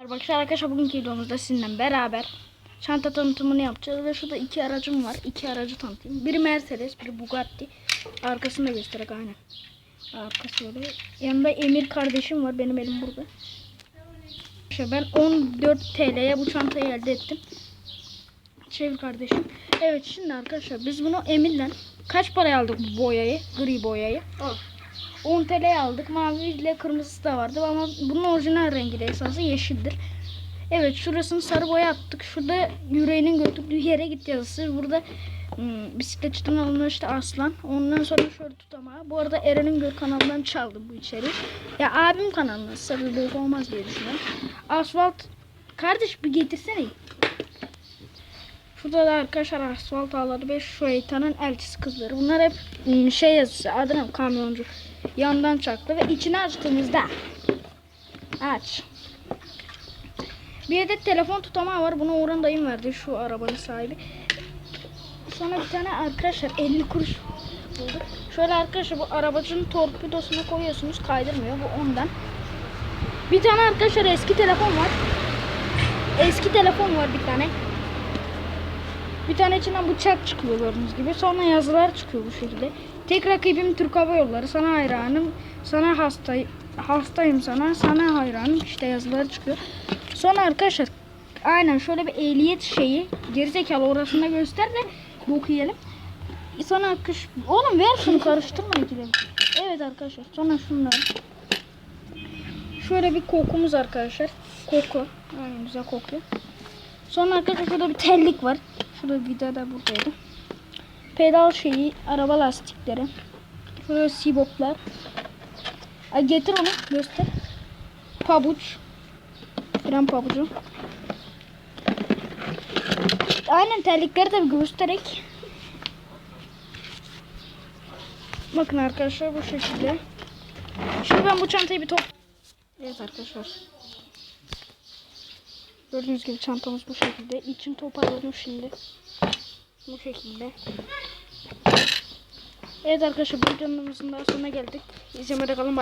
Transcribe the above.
Arkadaşlar arkadaşlar bugünkü videomuzda sizinle beraber çanta tanıtımını yapacağız ve şurada iki aracım var. İki aracı tanıtayım. Biri Mercedes, biri Bugatti. Arkasını da göstererek aynen. Arkası öyle. Yanında Emir kardeşim var. Benim elim burada. İşte ben 14 TL'ye bu çantayı elde ettim. Çevir kardeşim. Evet şimdi arkadaşlar biz bunu Emir'le kaç paraya aldık bu boyayı? Gri boyayı. 10 TL aldık. Mavi ile kırmızısı da vardı ama bunun orijinal rengi de esası yeşildir. Evet şurasını sarı boya attık. Şurada yüreğinin götürdüğü yere git yazısı. Burada hmm, bisikletçiden alınıyor işte aslan. Ondan sonra şöyle tutamağı. Bu arada Eren'in Gör kanalından çaldım bu içeriği. Ya abim kanalına sarı boy olmaz diye düşünüyorum. Asfalt kardeş bir getirsene. Şurada da arkadaşlar asfalt ağları ve şeytanın elçisi kızları. Bunlar hep hmm, şey yazısı. Adına kamyoncu. Yandan çaktı ve içini açtığımızda aç. Bir adet telefon tutamağı var. Bunu Orhan dayım verdi. Şu arabanın sahibi. Sonra bir tane arkadaşlar 50 kuruş bulduk. Şöyle arkadaşlar bu arabacının torpidosuna koyuyorsunuz. Kaydırmıyor. Bu ondan. Bir tane arkadaşlar eski telefon var. Eski telefon var bir tane. Bir tane içinden bıçak çıkıyor gördüğünüz gibi. Sonra yazılar çıkıyor bu şekilde. Tek rakibim Türk Hava Yolları. Sana hayranım. Sana hastayım. Hastayım sana. Sana hayranım. İşte yazıları çıkıyor. Sonra arkadaşlar aynen şöyle bir ehliyet şeyi. Gerizekalı orasında göster de bu okuyalım. Sonra arkadaş oğlum ver şunu karıştırma ikide. Evet arkadaşlar. Sonra şunlar. Şöyle bir kokumuz arkadaşlar. Koku. Aynen güzel kokuyor. Sonra arkadaşlar şurada bir tellik var. Şurada vida da buradaydı. Pedal şeyi, araba lastikleri. Şurada siboplar. Ay getir onu göster. Pabuç. Fren pabucu. Aynen terlikleri tabi göstererek. Bakın arkadaşlar bu şekilde. Şimdi ben bu çantayı bir top... Evet arkadaşlar. Gördüğünüz gibi çantamız bu şekilde. İçin toparladım şimdi. Bu şekilde. Evet arkadaşlar bu videomuzun daha sonuna geldik. İzlemede kalın.